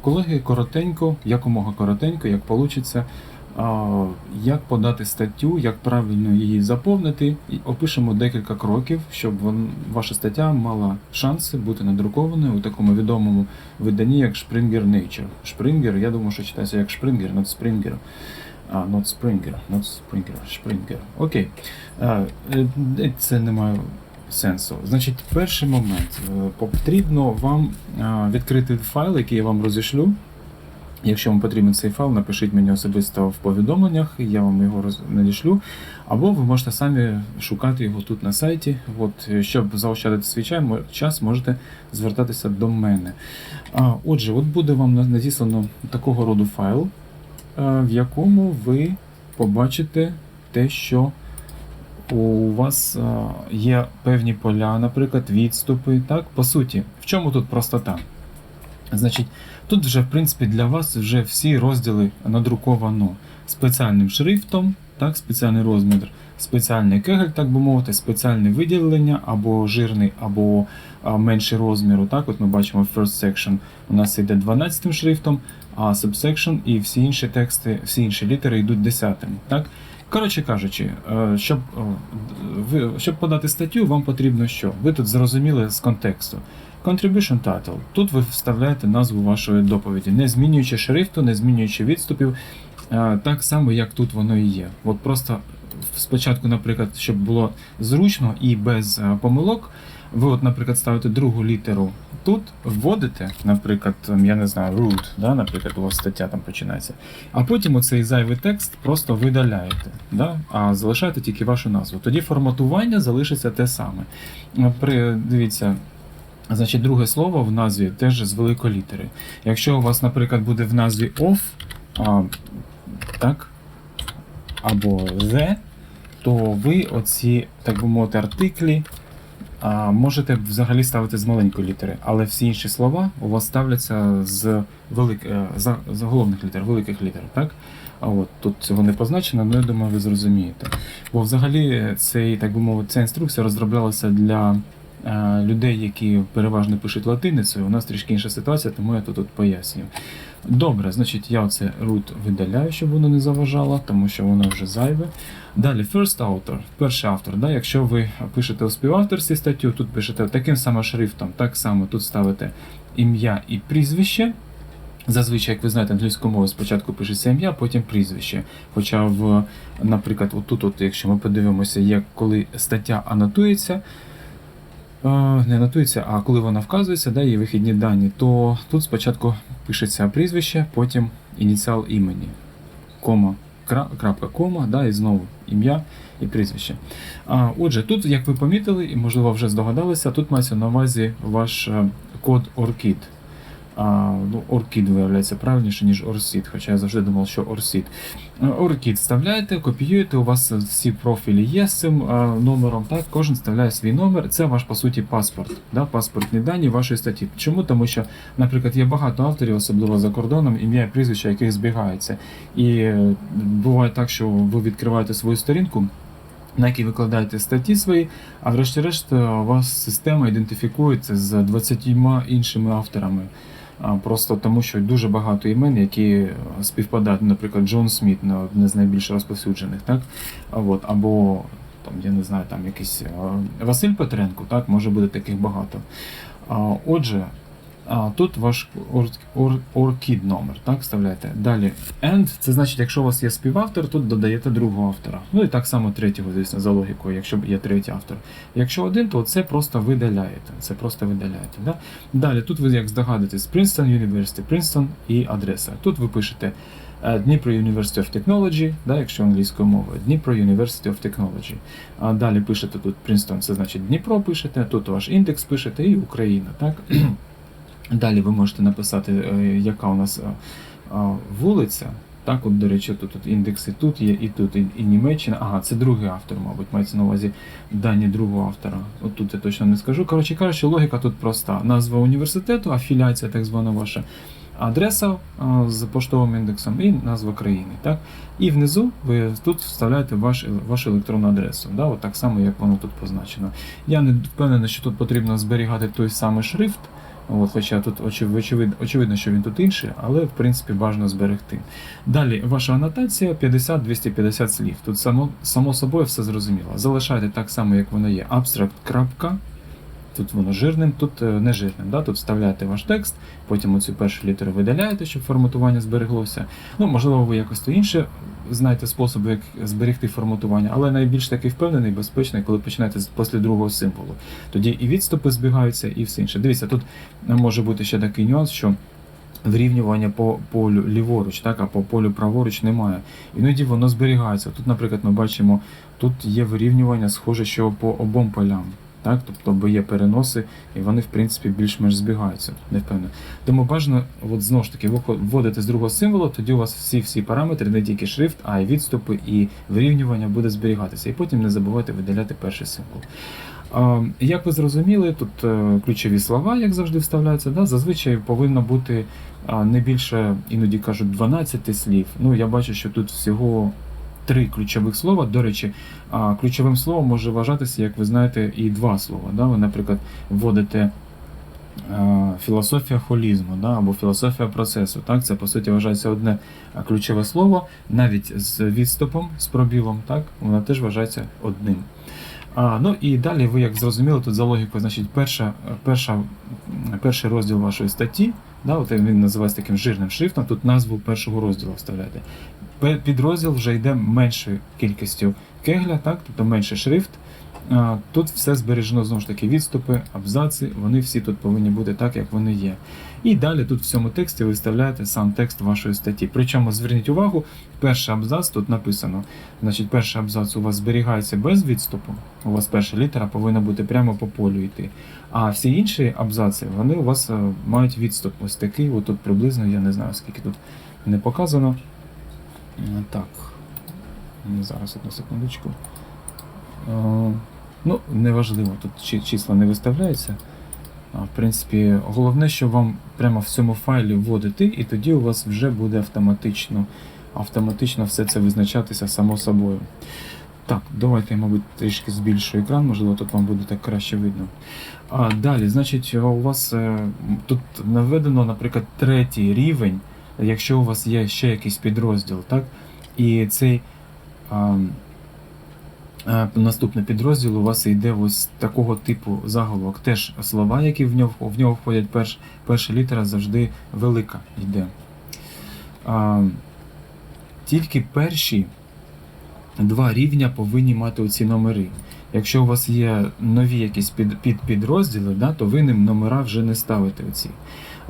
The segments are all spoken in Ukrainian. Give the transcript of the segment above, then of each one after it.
Колеги, коротенько, якомога коротенько, як вийде, як подати статтю, як правильно її заповнити. І опишемо декілька кроків, щоб ваша стаття мала шанси бути надрукованою у такому відомому виданні, як Springer Nature. Springer, я думаю, що читається як Springer, not Springer. А, not Springer, not Springer, Springer. Окей. Е, це не має сенсу. Значить, перший момент. Е, Потрібно вам відкрити файл, який я вам розішлю. Якщо вам потрібен цей файл, напишіть мені особисто в повідомленнях, я вам його роз... надішлю. Або ви можете самі шукати його тут на сайті. От, е, щоб заощадити свій час, можете звертатися до мене. А, отже, от буде вам надіслано такого роду файл, е, в якому ви побачите те, що у вас е, є певні поля, наприклад, відступи. Так, по суті, в чому тут простота? Значить, тут вже, в принципі, для вас вже всі розділи надруковано спеціальним шрифтом, так, спеціальний розмір, спеціальний кегель, так би мовити, спеціальне виділення або жирний, або а, менший розміру. Так, от ми бачимо first section у нас йде 12 шрифтом, а subsection і всі інші тексти, всі інші літери йдуть 10. Так? Коротше кажучи, е, щоб, е, щоб подати статтю, вам потрібно що? Ви тут зрозуміли з контексту. Contribution title. Тут ви вставляєте назву вашої доповіді, не змінюючи шрифту, не змінюючи відступів, е, так само, як тут воно і є. От просто спочатку, наприклад, щоб було зручно і без помилок, ви, от, наприклад, ставите другу літеру тут, вводите, наприклад, я не знаю, root, да, наприклад, у вас стаття там починається. А потім оцей зайвий текст просто видаляєте, да? а залишаєте тільки вашу назву. Тоді форматування залишиться те саме. При, дивіться, значить, друге слово в назві теж з великої літери. Якщо у вас, наприклад, буде в назві off, а, так, або the, то ви оці, так би мовити, артиклі можете взагалі ставити з маленької літери, але всі інші слова у вас ставляться з велик... е, за... заголовних літер, великих літер. Так? А от тут вони позначені, але я думаю, ви зрозумієте. Бо взагалі цей, так би мовити, ця інструкція розроблялася для е, людей, які переважно пишуть латиницею. У нас трішки інша ситуація, тому я тут, тут пояснюю. Добре, значить, я оце root видаляю, щоб воно не заважало, тому що воно вже зайве. Далі, first author, перший автор. Да? Якщо ви пишете у співавторстві статтю, тут пишете таким самим шрифтом, так само тут ставите ім'я і прізвище. Зазвичай, як ви знаєте, англійською мовою спочатку пишеться ім'я, потім прізвище. Хоча, в, наприклад, отут, от, якщо ми подивимося, як коли стаття анотується, не анотується, а коли вона вказується, да, її вихідні дані, то тут спочатку пишеться прізвище, потім ініціал імені, кома, кра- крапка, кома, да, і знову ім'я і прізвище. А, отже, тут, як ви помітили, і можливо вже здогадалися, тут мається на увазі ваш е, код ORCID. А, ну, ORCID виявляється правильніше, ніж ORCID, хоча я завжди думав, що. Е, ORCID вставляєте, копіюєте, у вас всі профілі є з цим е, номером, так, кожен вставляє свій номер. Це ваш, по суті, паспорт, да, паспортні дані вашої статті. Чому? Тому що, наприклад, є багато авторів, особливо за кордоном, ім'я і прізвища, яких збігаються. І е, буває так, що ви відкриваєте свою сторінку. На якій викладаєте статті свої, а врешті-решт е, у вас система ідентифікується з 20 іншими авторами. Просто тому, що дуже багато імен, які співпадають, наприклад, Джон Сміт, одне з найбільш розповсюджених, так? От, або там, я не знаю, там якийсь е, Василь Петренко, так, може бути таких багато. Отже, а, тут ваш ор- ор- ORCID номер, так, вставляєте. Далі and, це значить, якщо у вас є співавтор, тут додаєте другого автора. Ну і так само третього, звісно, за логікою, якщо є третій автор. Якщо один, то це просто видаляєте. Це просто видаляєте. Да? Далі, тут ви як здогадуєтесь, Princeton University, Princeton і адреса. Тут ви пишете е, Дніпро University of Technology, да, якщо англійською мовою, Дніпро University of Technology. А далі пишете тут Princeton, це значить Дніпро пишете, тут ваш індекс пишете і Україна. Так? Далі ви можете написати, е, яка у нас е, е, вулиця. Так, от, до речі, тут, тут індекси тут є, і тут, і, і Німеччина. Ага, це другий автор, мабуть, мається на увазі дані другого автора. От тут я точно не скажу. Коротше кажучи, логіка тут проста. Назва університету, афіліація, так звана ваша, адреса а, з поштовим індексом і назва країни. Так? І внизу ви тут вставляєте ваш, вашу електронну адресу. Да? От так само, як воно тут позначено. Я не впевнений, що тут потрібно зберігати той самий шрифт. От, хоча тут очевидно, очевидно, що він тут інший, але в принципі бажано зберегти. Далі, ваша анотація 50-250 слів. Тут само, само собою все зрозуміло. Залишайте так само, як воно є. Абстракт. Тут воно жирним, тут е, не жирним. Да? Тут вставляєте ваш текст, потім оцю першу літеру видаляєте, щоб форматування збереглося. Ну, можливо, ви якось то інше знаєте способи, як зберегти форматування, але найбільш такий впевнений, безпечний, коли починаєте з після другого символу. Тоді і відступи збігаються, і все інше. Дивіться, тут може бути ще такий нюанс, що. Врівнювання по полю ліворуч, так, а по полю праворуч немає. Іноді воно зберігається. Тут, наприклад, ми бачимо, тут є вирівнювання, схоже, що по обом полям. Так? Тобто, бо є переноси, і вони, в принципі, більш-менш збігаються. Не впевнений. Тому бажано, от знову ж таки, вводити з другого символу, тоді у вас всі всі параметри, не тільки шрифт, а й відступи, і вирівнювання буде зберігатися. І потім не забувайте видаляти перший символ. Як ви зрозуміли, тут е, ключові слова, як завжди, вставляються. Да? Зазвичай повинно бути не більше, іноді кажуть, 12 слів. Ну, я бачу, що тут всього три ключових слова. До речі, ключовим словом може вважатися, як ви знаєте, і два слова. Да? Ви, наприклад, вводите е, філософія холізму да? або філософія процесу. Так? Це, по суті, вважається одне ключове слово, навіть з відступом, з пробілом, так? воно теж вважається одним. А, ну і далі ви, як зрозуміли, тут за логікою, значить, перша, перша, перший розділ вашої статті, да, от він називається таким жирним шрифтом, тут назву першого розділу вставляєте. Підрозділ вже йде меншою кількістю кегля, так, тобто менший шрифт. Тут все збережено знову ж таки відступи, абзаци, вони всі тут повинні бути так, як вони є. І далі тут в цьому тексті ви вставляєте сам текст вашої статті. Причому зверніть увагу, перший абзац тут написано. Значить, перший абзац у вас зберігається без відступу. У вас перша літера повинна бути прямо по полю йти. А всі інші абзаци, вони у вас е, мають відступ. Ось такий, от тут приблизно, я не знаю, скільки тут не показано. Е, Так. Зараз одну секундочку. Е, Ну, неважливо, тут числа не виставляються. В принципі, головне, що вам прямо в цьому файлі вводити, і тоді у вас вже буде автоматично, автоматично все це визначатися само собою. Так, давайте мабуть, трішки збільшую екран, можливо, тут вам буде так краще видно. А, далі, значить, у вас е, тут наведено, наприклад, третій рівень, якщо у вас є ще якийсь підрозділ, так? І цей. А, Е, Наступний підрозділ у вас йде ось такого типу заголовок. Теж слова, які в нього, в нього входять, перш, перша літера завжди велика йде. А, тільки перші два рівня повинні мати оці номери. Якщо у вас є нові якісь під, під, підрозділи, да, то ви ним номера вже не ставите оці.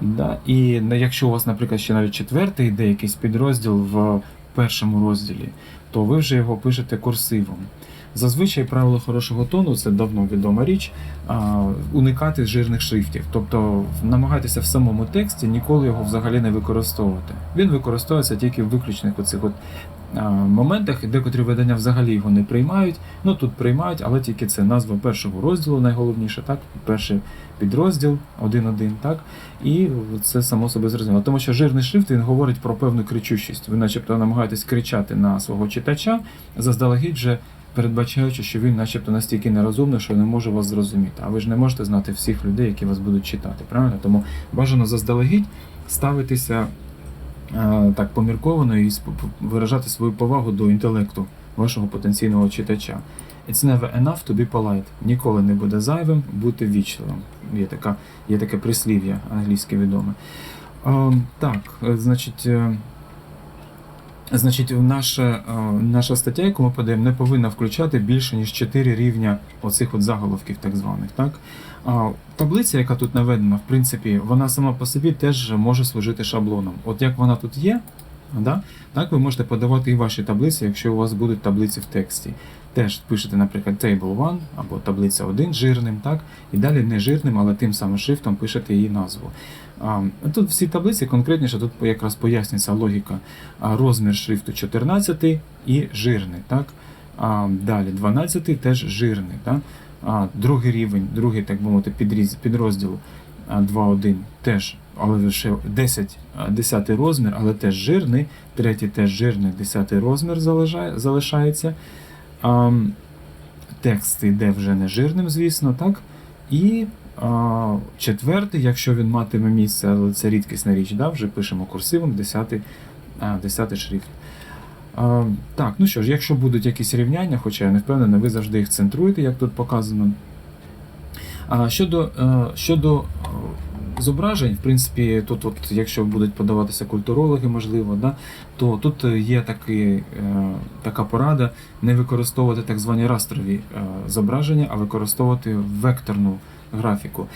Да? І якщо у вас, наприклад, ще навіть четвертий йде якийсь підрозділ в першому розділі, то ви вже його пишете курсивом. Зазвичай правило хорошого тону це давно відома річ. Уникати жирних шрифтів, тобто намагайтеся в самому тексті ніколи його взагалі не використовувати. Він використовується тільки в виключних оцих от а, моментах, декотрі видання взагалі його не приймають. Ну тут приймають, але тільки це назва першого розділу, найголовніше, так, перший підрозділ 1.1, так, і це само собі зрозуміло. Тому що жирний шрифт він говорить про певну кричущість. Ви, начебто, намагаєтесь кричати на свого читача, заздалегідь вже передбачаючи, що він, начебто, настільки нерозумний, що не може вас зрозуміти. А ви ж не можете знати всіх людей, які вас будуть читати. Правильно? Тому бажано заздалегідь ставитися е, так помірковано і виражати свою повагу до інтелекту вашого потенційного читача. It's never enough to be polite. Ніколи не буде зайвим бути вічливим. Є, така, є таке прислів'я англійське відоме. Е, так, е, значить. Значить, наша, е, наша стаття, яку ми подаємо, не повинна включати більше ніж 4 рівня оцих от заголовків, так званих. Так? Таблиця, яка тут наведена, в принципі, вона сама по собі теж може служити шаблоном. От як вона тут є, да? так ви можете подавати і ваші таблиці, якщо у вас будуть таблиці в тексті. Теж пишете, наприклад, Table 1 або таблиця 1 жирним, так? і далі не жирним, але тим самим шрифтом пишете її назву. Тут всі таблиці конкретніше, тут якраз пояснюється логіка. Розмір шрифту 14 і жирний. Так? Далі 12 теж жирний. Так? Другий рівень, другий, так би мовити, підрозділ 2.1 теж, але лише 10, 10 розмір, але теж жирний. Третій теж жирний, 10 розмір залишається. Текст йде вже не жирним, звісно, так? І четвертий, якщо він матиме місце, але це рідкісна річ, да, вже пишемо курсивом 10, а, 10 шрифт. Так, ну що ж, якщо будуть якісь рівняння, хоча я не впевнений, ви завжди їх центруєте, як тут показано. Щодо, щодо зображень, в принципі, тут, от, якщо будуть подаватися культурологи, можливо, да, то тут є такий, е, така порада не використовувати так звані растрові е, зображення, а використовувати векторну графіку.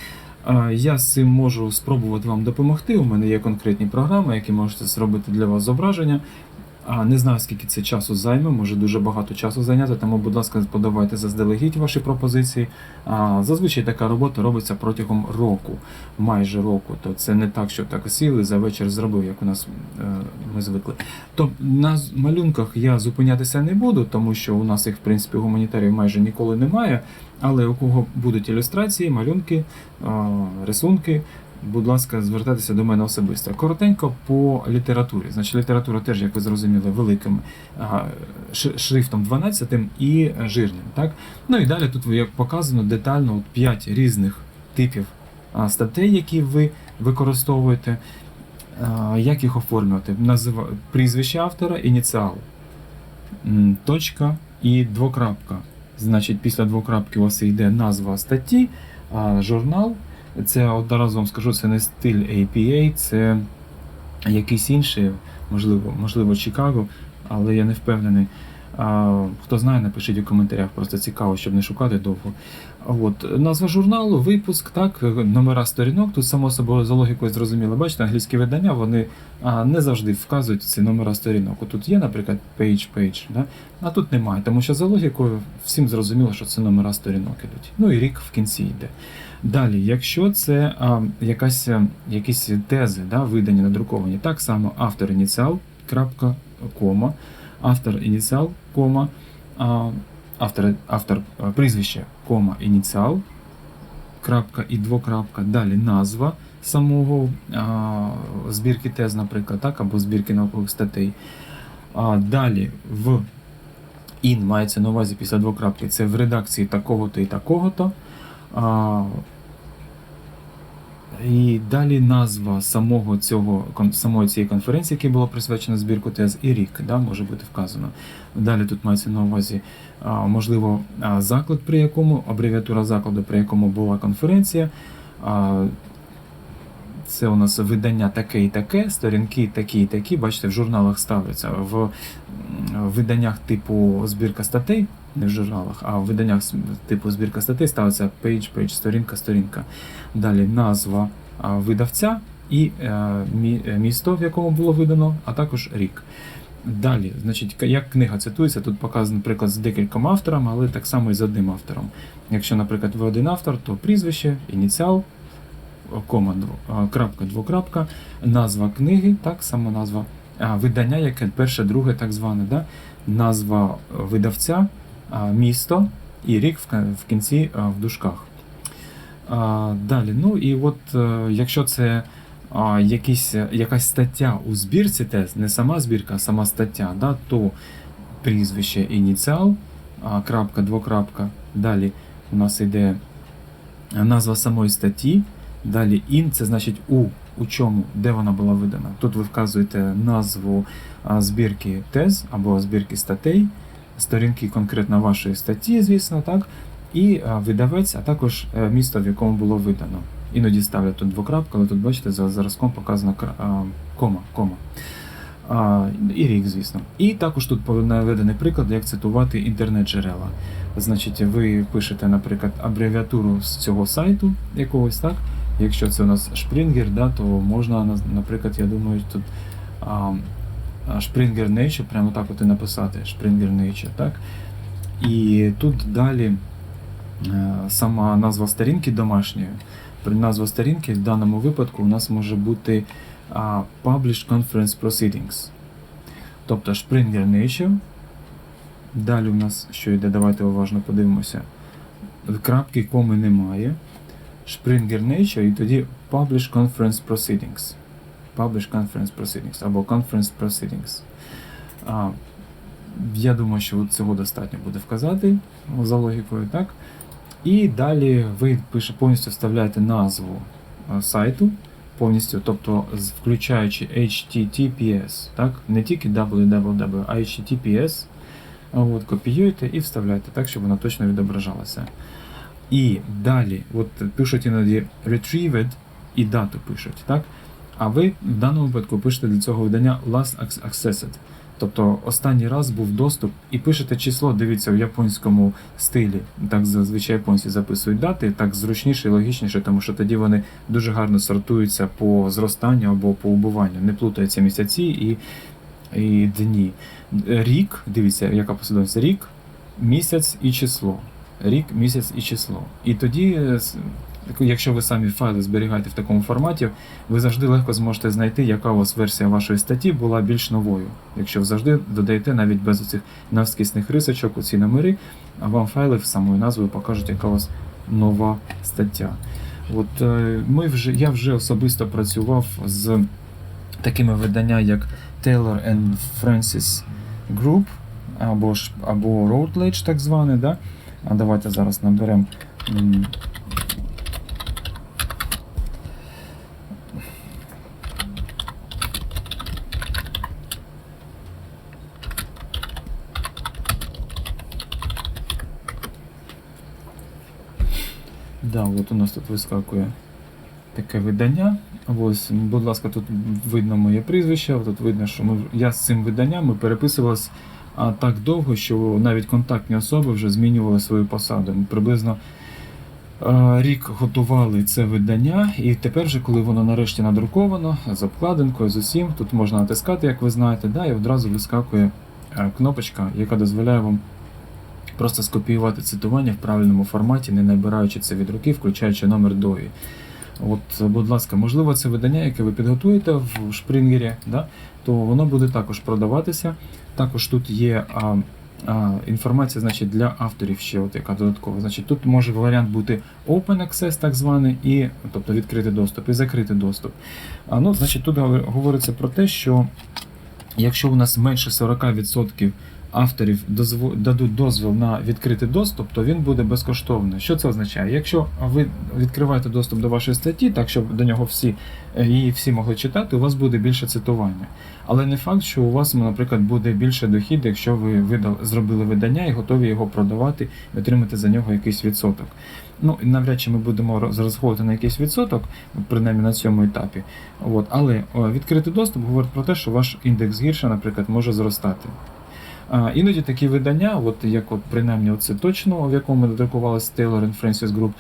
Я з цим можу спробувати вам допомогти. У мене є конкретні програми, які можете зробити для вас зображення. А не знаю, скільки це часу займе, може дуже багато часу зайняти, тому, будь ласка, подавайте заздалегідь ваші пропозиції. А, зазвичай така робота робиться протягом року, майже року. То це не так, що так сіли за вечір зробив, як у нас е, ми звикли. То на малюнках я зупинятися не буду, тому що у нас їх, в принципі, гуманітарів майже ніколи немає. Але у кого будуть ілюстрації, малюнки, рисунки, будь ласка, звертайтеся до мене особисто. Коротенько по літературі. Значить, література теж, як ви зрозуміли, великим шрифтом 12 і жирним. Так? Ну і далі тут як показано детально 5 різних типів статей, які ви використовуєте. Як їх оформлювати? Назива... Прізвище автора, ініціал, точка і двокрапка. Значить, після двокрапки у вас йде назва статті, журнал. Це одразу вам скажу, це не стиль APA, це якийсь інший, можливо, можливо, Чикаго, але я не впевнений. А, хто знає, напишіть у коментарях, просто цікаво, щоб не шукати довго. От, назва журналу, випуск, так, номера сторінок. Тут, само собою, за логікою зрозуміло, бачите, англійські видання вони а, не завжди вказують ці номера сторінок. Тут є, наприклад, page, page, да? а тут немає, тому що за логікою всім зрозуміло, що це номера сторінок ідуть. Ну і рік в кінці йде. Далі, якщо це а, якась, е, якісь тези, да, видані, надруковані, так само автор ініціал, крапка, кома, автор ініціал, кома, а, автор, автор е, прізвище, кома, ініціал, крапка і двокрапка, далі назва самого а, збірки тез, наприклад, так, або збірки наукових статей. А, далі в in мається на увазі після двокрапки, це в редакції такого-то і такого-то. І далі назва самого цього самої цієї конференції, яка була присвячена збірку тез, і рік, да, може бути вказано. Далі тут мається на увазі, можливо, заклад, при якому, абревіатура закладу, при якому була конференція. Це у нас видання таке і таке, сторінки такі і такі. Бачите, в журналах ставляться. В виданнях типу збірка статей, не в журналах, а в виданнях типу збірка статей ставиться page, page, сторінка, сторінка. Далі назва видавця і е, е, місто, в якому було видано, а також рік. Далі, значить, як книга цитується, тут показаний приклад з декількома авторами, але так само і з одним автором. Якщо, наприклад, ви один автор, то прізвище, ініціал, кома, крапка, двокрапка, назва книги, так само назва видання, яке перше, друге, так зване, да? назва е, видавця, місто і рік в, кінці в дужках. Далі, ну і от е, якщо це якісь, якась стаття у збірці тез, не сама збірка, а сама стаття, да, то прізвище ініціал, крапка, двокрапка. Далі у нас йде назва самої статті. Далі in, це значить у, у чому, де вона була видана. Тут ви вказуєте назву збірки тез або збірки статей, сторінки конкретно вашої статті, звісно, так, і видавець, а також е, місто, в якому було видано. Іноді ставлять тут двокрапку, але тут, бачите, за зразком показано кома, кома. А, і рік, звісно. І також тут наведений приклад, як цитувати інтернет-джерела. Значить, ви пишете, наприклад, абревіатуру з цього сайту якогось, так? Якщо це у нас Springer, да, то можна, наприклад, я думаю, тут Springer Nature, прямо так от і написати Springer Nature, так? І тут далі е, сама назва сторінки домашньої. Назва сторінки в даному випадку у нас може бути а, Published Conference Proceedings. Тобто Springer Nature. Далі у нас що йде, давайте уважно подивимося. Крапки коми немає. Springer Nature і тоді Publish Conference Proceedings. Publish Conference Proceedings або Conference Proceedings. А, я думаю, що цього достатньо буде вказати ну, за логікою, так? І далі ви пише, повністю вставляєте назву сайту, повністю, тобто включаючи HTTPS, так? не тільки www, а HTTPS. От, копіюєте і вставляєте так, щоб вона точно відображалася. І далі, от пишуть іноді retrieved і дату пишуть, так? А ви в даному випадку пишете для цього видання last ac- accessed. Тобто останній раз був доступ і пишете число, дивіться в японському стилі. Так зазвичай японці записують дати, так зручніше і логічніше, тому що тоді вони дуже гарно сортуються по зростанню або по убуванню. Не плутаються місяці і, і дні. Рік, дивіться, яка послідовність. Рік, місяць і число. Рік, місяць і число. І тоді, е, якщо ви самі файли зберігаєте в такому форматі, ви завжди легко зможете знайти, яка у вас версія вашої статті була більш новою. Якщо завжди додаєте навіть без цих навскісних рисочок, оці номери, а вам файли самою назвою покажуть, яка у вас нова стаття. От е, ми вже, я вже особисто працював з такими видання, як Taylor and Francis Group або ж або Routledge, так зване. Да? А давайте зараз наберемо. Да, от у нас тут вискакує таке видання. Ось, будь ласка, тут видно моє прізвище. Тут видно, що ми, я з цим виданням а, так довго, що навіть контактні особи вже змінювали свою посаду. Ми приблизно е, рік готували це видання, і тепер, вже, коли воно нарешті надруковано, з обкладинкою, з усім, тут можна натискати, як ви знаєте, да, і одразу вискакує е, кнопочка, яка дозволяє вам просто скопіювати цитування в правильному форматі, не набираючи це від руки, включаючи номер ДОІ. От, будь ласка, можливо, це видання, яке ви підготуєте в шпрингері, да, то воно буде також продаватися. Також тут є а, а, інформація значить, для авторів ще от яка додаткова. Значить, тут може варіант бути Open Access, так званий, і, тобто відкритий доступ і закритий доступ. А, ну, значить, тут говориться про те, що якщо у нас менше 40% авторів дадуть дозвіл на відкритий доступ, то він буде безкоштовний. Що це означає? Якщо ви відкриваєте доступ до вашої статті, так щоб до нього всі е, її всі могли читати, у вас буде більше цитування. Але не факт, що у вас, наприклад, буде більше дохід, якщо ви видали, зробили видання і готові його продавати і отримати за нього якийсь відсоток. Ну, навряд чи ми будемо розраховувати на якийсь відсоток, принаймні на цьому етапі. От. Але відкритий доступ говорить про те, що ваш індекс гірше, наприклад, може зростати. Іноді такі видання, от як от принаймні оце точно, в якому надрукувалися Taylor and Francis Group,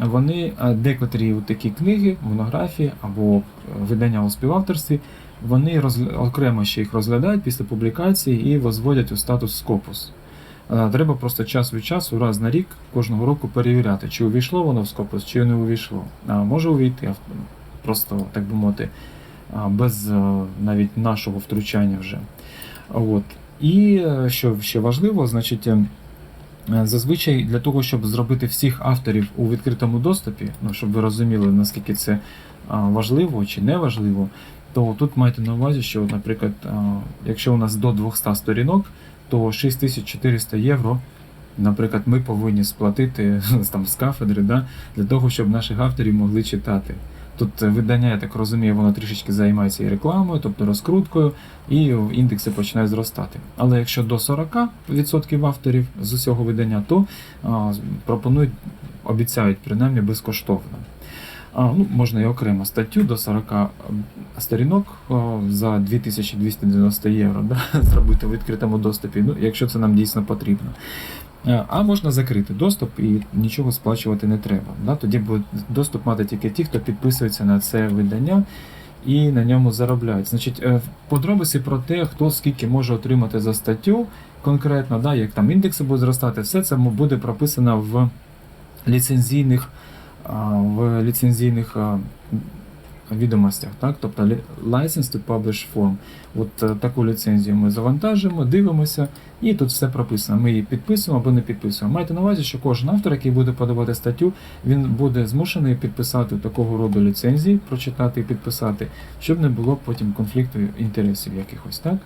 вони декотрі от такі книги, монографії або е, видання у співавторстві, вони розгля- окремо ще їх розглядають після публікації і возводять у статус скопус. Треба просто час від часу, раз на рік, кожного року перевіряти, чи увійшло воно в скопус, чи не увійшло. А може увійти, просто, так би мовити, без е, навіть нашого втручання вже. От. І е, що ще важливо, значить, е, е, зазвичай для того, щоб зробити всіх авторів у відкритому доступі, ну щоб ви розуміли, наскільки це важливо чи не важливо, то тут майте на увазі, що, наприклад, якщо у нас до 200 сторінок, то 6400 євро. Наприклад, ми повинні сплатити там, з кафедри да, для того, щоб наших авторів могли читати. Тут видання, я так розумію, воно трішечки займається і рекламою, тобто розкруткою, і індекси починають зростати. Але якщо до 40% авторів з усього видання, то пропонують, обіцяють принаймні безкоштовно. А, ну, можна і окремо статтю до 40 сторінок за 2290 євро да, зробити в відкритому доступі, ну, якщо це нам дійсно потрібно. Е, А можна закрити доступ і нічого сплачувати не треба. Тоді буде доступ мати тільки ті, хто підписується на це видання і на ньому заробляють. Значить, е, подробиці про те, хто скільки може отримати за статтю конкретно, да, як там індекси будуть зростати, все це буде прописано в ліцензійних, в ліцензійних відомостях, так? тобто License to Publish Form. От е, таку ліцензію ми завантажимо, дивимося, і тут все прописано. Ми її підписуємо або не підписуємо. Майте на увазі, що кожен автор, який буде подавати статтю, він буде змушений підписати такого роду ліцензії, прочитати і підписати, щоб не було потім конфлікту інтересів якихось. так?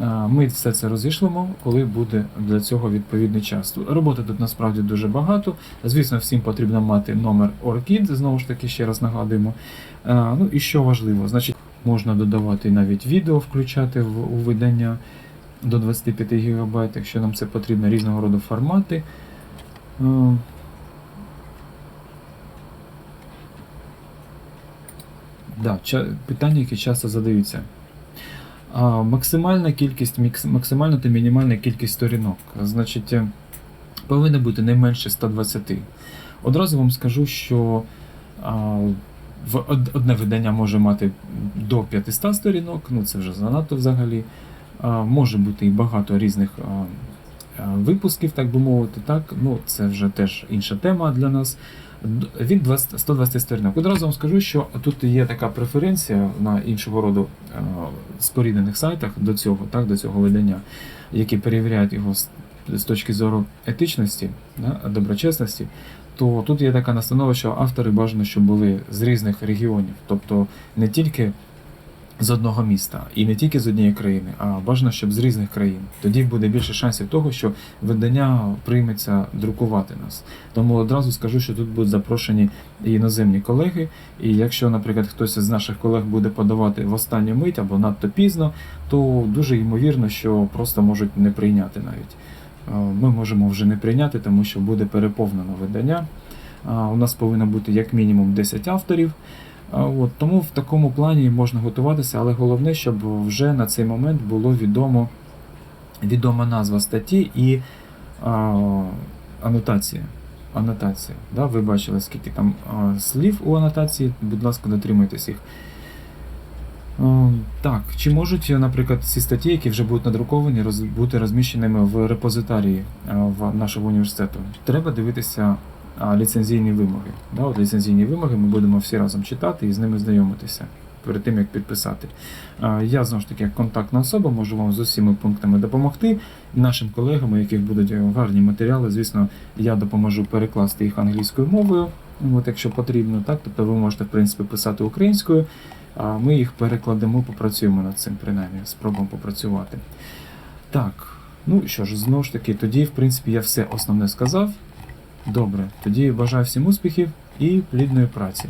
Е, Ми все це розійшлемо, коли буде для цього відповідний час. Роботи тут насправді дуже багато. Звісно, всім потрібно мати номер ORCID, знову ж таки, ще раз нагадуємо. Е, Ну і що важливо, значить, можна додавати навіть відео, включати в, у видання до 25 ГБ, якщо нам це потрібно, різного роду формати. Е, Да, питання, які часто задаються. Максимальна кількість, максимальна та мінімальна кількість сторінок. Значить, е, повинна бути не менше 120. Одразу вам скажу, що одне видання може мати до 500 сторінок, ну це вже занадто взагалі. Може бути і багато різних випусків, так би мовити. Так? Ну, це вже теж інша тема для нас. Від 20, 120 сторінок. Одразу вам скажу, що тут є така преференція на іншого роду е, споріднених сайтах до цього, так, до цього видання, які перевіряють його з точки зору етичності, да, доброчесності. То тут є така настанова, що автори бажано, щоб були з різних регіонів, тобто не тільки з одного міста і не тільки з однієї країни, а бажано, щоб з різних країн. Тоді буде більше шансів того, що видання прийметься друкувати нас. Тому одразу скажу, що тут будуть запрошені і іноземні колеги. І якщо, наприклад, хтось з наших колег буде подавати в останню мить або надто пізно, то дуже ймовірно, що просто можуть не прийняти навіть. Е, Ми можемо вже не прийняти, тому що буде переповнено видання. У нас повинно бути як мінімум 10 авторів. От, тому в такому плані можна готуватися, але головне, щоб вже на цей момент було відомо відома назва статті і а, анотація. Анотація. Да? Ви бачили, скільки там а, слів у анотації, будь ласка, дотримуйтесь їх. Так, чи можуть, наприклад, ці статті, які вже будуть надруковані, бути розміщеними в репозиторії в нашого університету? Треба дивитися ліцензійні вимоги. Да? От ліцензійні вимоги ми будемо всі разом читати і з ними знайомитися перед тим, як підписати. Я знову ж таки, як контактна особа, можу вам з усіма пунктами допомогти. Нашим колегам, у яких будуть е, гарні матеріали, звісно, я допоможу перекласти їх англійською мовою, от якщо потрібно. Так? Тобто ви можете, в принципі, писати українською, а ми їх перекладемо, попрацюємо над цим, принаймні, спробуємо попрацювати. Так, ну що ж, знову ж таки, тоді, в принципі, я все основне сказав. Добре, тоді бажаю всім успіхів і плідної праці.